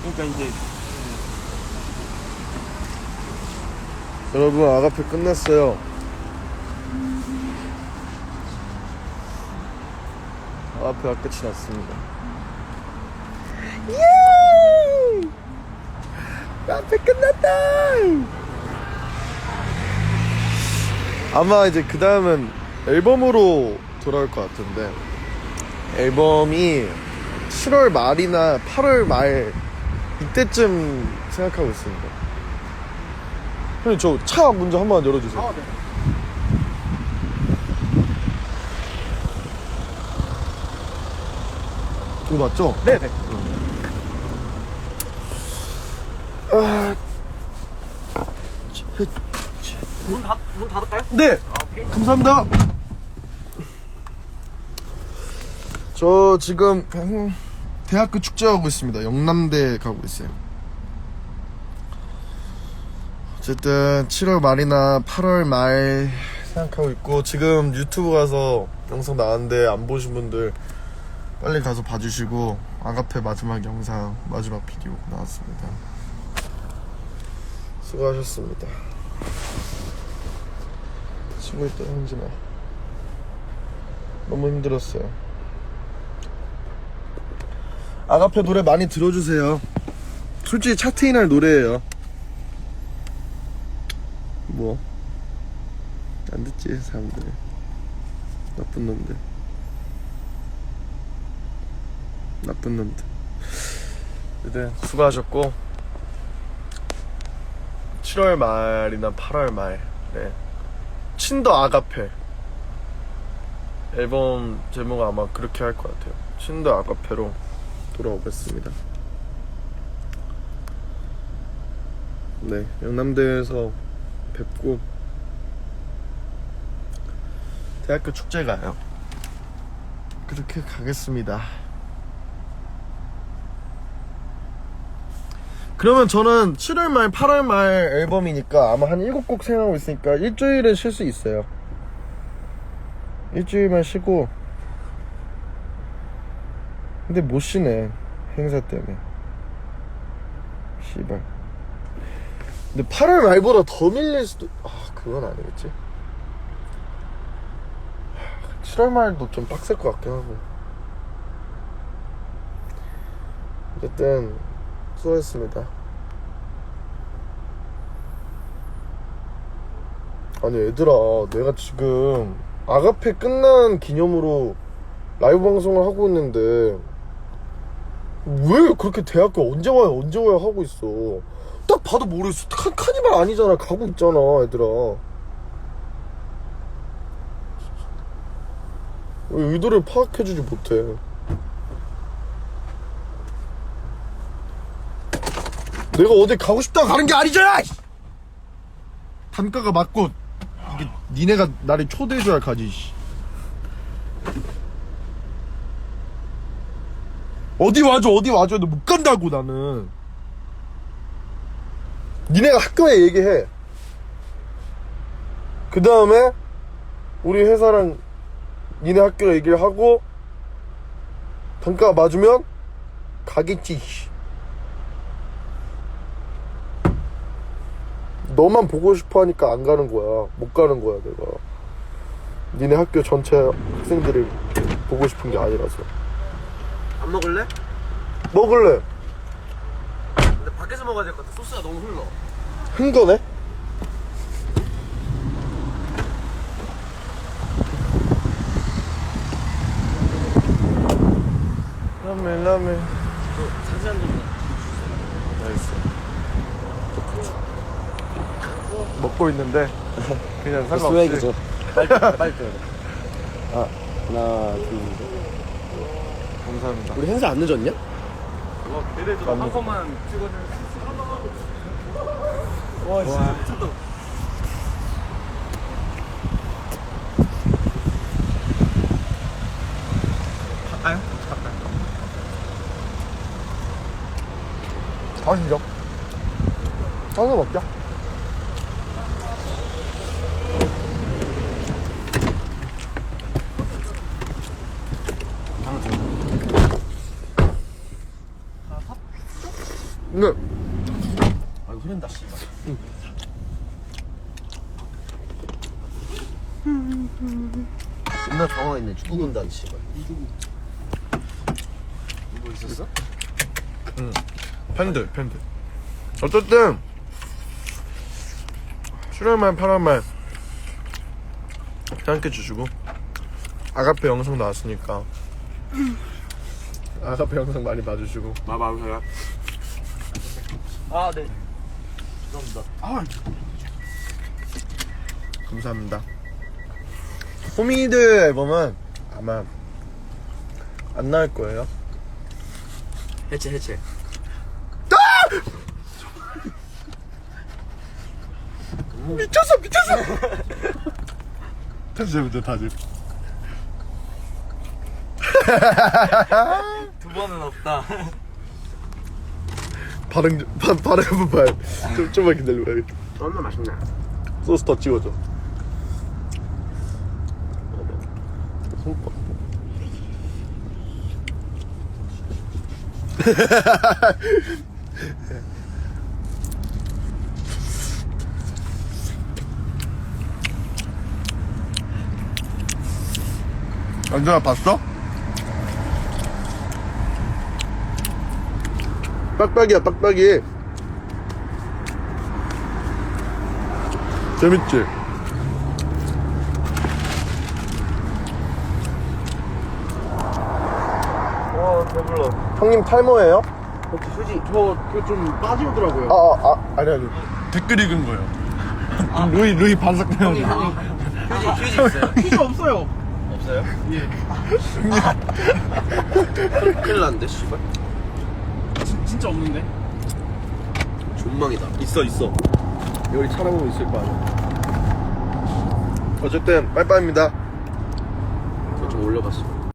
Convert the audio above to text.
그러니까 이제 여러분 아가페 끝났어요. 아가페가 끝이 났습니다. 예! 아가페 끝났다. 아마 이제 그 다음은 앨범으로 돌아올 것 같은데 앨범이 7월 말이나 8월 말 이때쯤 생각하고 있습니다. 형님 저 차 문제 한번 열어주세요. 아, 네. 이거 맞죠? 네네. 문, 닫, 문 닫을까요? 네. 아. 감사합니다. 저 지금 음, 대학교 축제하고 있습니다. 영남대 가고 있어요. 어쨌든 7월 말이나 8월 말 생각하고 있고 지금 유튜브 가서 영상 나왔는데 안 보신 분들 빨리 가서 봐주시고 아가페 마지막 영상 마지막 비디오 나왔습니다. 수고하셨습니다. 치고 있다 형진아 너무 힘들었어요 아가페 노래 많이 들어주세요. 솔직히 차트인 할 노래예요. 뭐? 안 듣지 사람들이 나쁜 놈들. 나쁜 놈들. 네 수고하셨고. 7월 말이나 8월 말 네. 친더 아가페. 앨범 제목 아마 그렇게 할 것 같아요. 친더 아가페로 돌아오겠습니다 네 영남대에서 뵙고 대학교 축제 가요 그렇게 가겠습니다 그러면 저는 7월 말, 8월 말 앨범이니까 아마 한 7곡 생각하고 있으니까 일주일은 쉴 수 있어요. 일주일만 쉬고. 근데 못 쉬네. 행사 때문에. 씨발. 근데 8월 말보다 더 밀릴 수도, 아, 그건 아니겠지. 7월 말도 좀 빡셀 것 같긴 하고. 어쨌든, 수고했습니다. 아니 얘들아 내가 지금 아가페 끝난 기념으로 라이브 방송을 하고 있는데 왜 그렇게 대학교 언제 와요? 언제 와요? 하고 있어. 딱 봐도 모르겠어. 카, 카니발 아니잖아. 가고 있잖아 얘들아. 왜 의도를 파악해주지 못해. 내가 어디 가고 싶다고 가는 게 아니잖아! 씨! 단가가 맞고 이게 니네가 나를 초대해줘야 가지 어디 와줘 어디 와줘 너 못 간다고 나는 니네가 학교에 얘기해 그 다음에 우리 회사랑 니네 학교 얘기를 하고 단가가 맞으면 가겠지 씨. 너만 보고 싶어 하니까 안 가는 거야. 못 가는 거야, 내가. 니네 학교 전체 학생들을 보고 싶은 게 아니라서. 안 먹을래? 먹을래? 근데 밖에서 먹어야 될 것 같아. 소스가 너무 흘러. 큰 거네? 라면, 라면. 저 사진 한 점. 나이스. 먹고 있는데, 그냥 상관없이. 빨리 빨리. 아, 하나, 둘, 셋. 감사합니다. 우리 행사 안 늦었냐? 와, 걔네도 한 컷만 찍어줄 수 있어. 와, 진짜 미쳤다. 갈까요? 갈까요? 가시죠. 하나 먹자. 네. 아 이거 흐른다 씨발. 존나 당황했네 군단 씨발. 뭐 있었어? 팬들 팬들. 어쨌든. 7월말 8월말 함께 주시고. 아가페 영상 나왔으니까. 아가페 영상 많이 봐주시고. 마마우셔야 아 네. 죄송합니다. 아 감사합니다. 호미들 앨범은 아마 안 나올 거예요. 해체 해체. 미쳤어 미쳤어! 다시 해보자 다시. 두 번은 없다 발음 좀- 바, 발음 한번 봐요. 좀, 좀만 기다려봐요. 얼마나 맛있냐 소스 더 찍어줘. 손톱 안전아 봤어? 빡빡이야 빡빡이 재밌지? 와 배불러 형님 탈모예요? 휴지 저그좀 빠지더라고요. 아, 아, 아 아니 아니 댓글 읽은 거예요 루이 루이 반삭돼요 휴지 휴지 있어요? 퀴즈 없어요. 없어요? 예 큰일 났는데 씨발 진, 진짜 없는데? 존망이다. 있어 있어. 여기 찾아보면 있을 거 아니야. 어쨌든 빠이빠이입니다. 그거 좀 올려봤어